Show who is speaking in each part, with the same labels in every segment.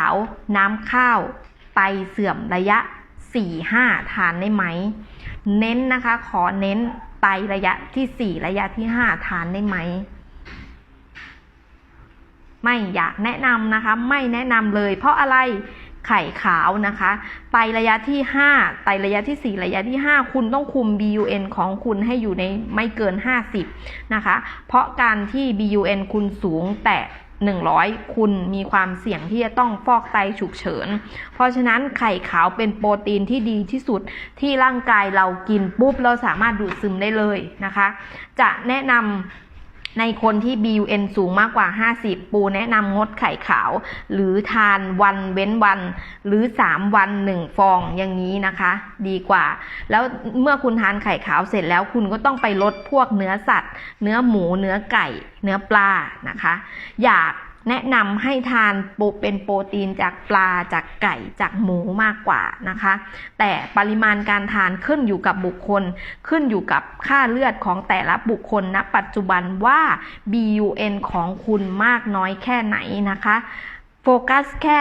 Speaker 1: าว น้ำข้าว ไตเสื่อมระยะ 4-5 ทานได้ไหม เน้นนะคะ ขอเน้นไตระยะที่ 4 ระยะที่ 5 ทานได้ไหม ไม่อยากแนะนำนะคะ ไม่แนะนำเลย เพราะอะไรไข่ขาวนะคะ ไตระยะที่ 5 ไตระยะที่ 4 ระยะที่ 5 คุณต้องคุม BUN ของคุณให้อยู่ในไม่เกิน 50 นะคะ เพราะการที่ BUN คุณสูงแต่ 100 คุณมีความเสี่ยงที่จะต้องฟอกไตฉุกเฉิน เพราะฉะนั้นไข่ขาวเป็นโปรตีนที่ดีที่สุดที่ร่างกายเรากินปุ๊บเราสามารถดูดซึมได้เลยนะคะ จะแนะนำ ในคนที่ BUN สูงมากกว่า 50 ปูแนะนำงดไข่ขาว หรือทานวันเว้นวัน หรือ 3 วัน 1 ฟองอย่างนี้นะคะ ดีกว่า แล้วเมื่อคุณทานไข่ขาวเสร็จแล้วคุณก็ต้องไปลดพวกเนื้อสัตว์ เนื้อหมูเนื้อไก่ เนื้อปลานะคะ อยาก แนะนำให้ทานโปรเป็นโปรตีนจากปลาจากไก่จากหมูมากกว่านะคะ แต่ปริมาณการทานขึ้นอยู่กับบุคคล ขึ้นอยู่กับค่าเลือดของแต่ละบุคคลณปัจจุบันว่า BUN ของคุณมากน้อยแค่ไหนนะคะโฟกัสแค่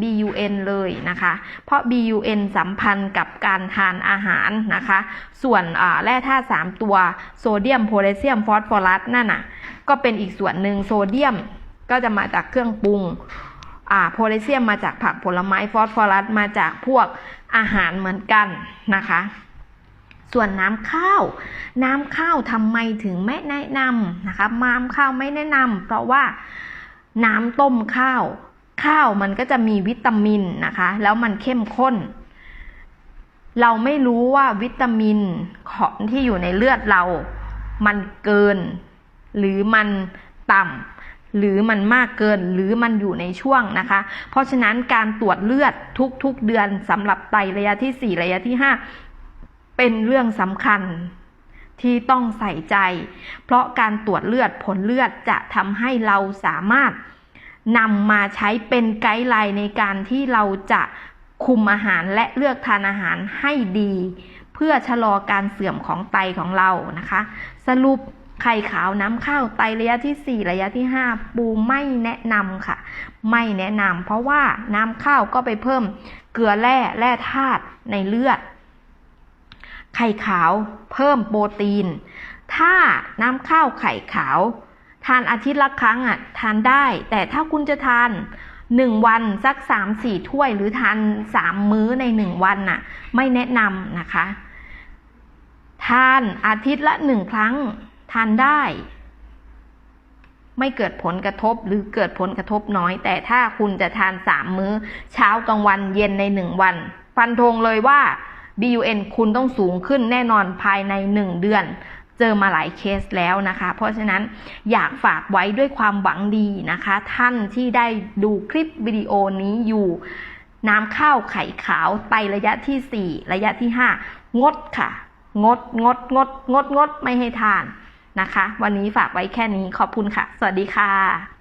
Speaker 1: BUN เลยนะคะ เพราะ BUN สัมพันธ์กับการทานอาหารนะคะ ส่วนแร่ธาตุ3ตัวโซเดียมโพแทสเซียมฟอสฟอรัสนั่นน่ะ ก็เป็นอีกส่วนหนึ่งโซเดียม ก็จะมาจากเครื่องปรุงอ่าโพแทสเซียมมาจากผักผลไม้ฟอสฟอรัสมาจากพวกอาหารเหมือนกันนะคะส่วนน้ำข้าว น้ำข้าวทำไมถึงไม่แนะนำนะคะน้ำข้าวไม่แนะนำเพราะว่าน้ำต้มข้าว ข้าวมันก็จะมีวิตามินนะคะ แล้วมันเข้มข้น เราไม่รู้ว่าวิตามินของที่อยู่ในเลือดเรา มันเกิน หรือมันต่ำ หรือมันมากเกินหรือมันอยู่ในช่วงนะคะ เพราะฉะนั้นการตรวจเลือดทุกๆเดือนสำหรับไตระยะที่ 4 ระยะที่ 5 เป็นเรื่องสำคัญที่ต้องใส่ใจ เพราะการตรวจเลือดผลเลือดจะทำให้เราสามารถนำมาใช้เป็นไกด์ไลน์ในการที่เราจะคุมอาหารและเลือกทานอาหารให้ดี เพื่อชะลอการเสื่อมของไตของเรานะคะ สรุป ไข่ขาวน้ำข้าวไตระยะที่ 4 ระยะที่ 5 ปูไม่แนะนำค่ะ ไม่แนะนำเพราะว่าน้ำข้าวก็ไปเพิ่มเกลือแร่แร่ธาตุในเลือด ไข่ขาวเพิ่มโปรตีน ถ้าน้ำข้าวไข่ขาว ทานอาทิตย์ละครั้งอะทานได้ แต่ถ้าคุณจะทานหนึ่งวันสักสามสี่ถ้วยหรือทานสามมื้อในหนึ่งวันน่ะ ไม่แนะนำนะคะ ทานอาทิตย์ละหนึ่งครั้ง ทานได้ ไม่เกิดผลกระทบหรือเกิดผลกระทบน้อย แต่ถ้าคุณจะทานสามมื้อ เช้ากลางวันเย็นในหนึ่งวัน ฟันธงเลยว่า BUN คุณต้องสูงขึ้นแน่นอนภายในหนึ่งเดือน เจอมาหลายเคสแล้วนะคะ เพราะฉะนั้นอยากฝากไว้ด้วยความหวังดีนะคะ ท่านที่ได้ดูคลิปวิดีโอนี้อยู่น้ำข้าวไข่ขาวไตระยะที่ 4 ระยะที่ 5 งดค่ะ งดงดงดงดงดไม่ให้ทาน นะคะ วันนี้ฝากไว้แค่นี้ขอบคุณค่ะ สวัสดีค่ะ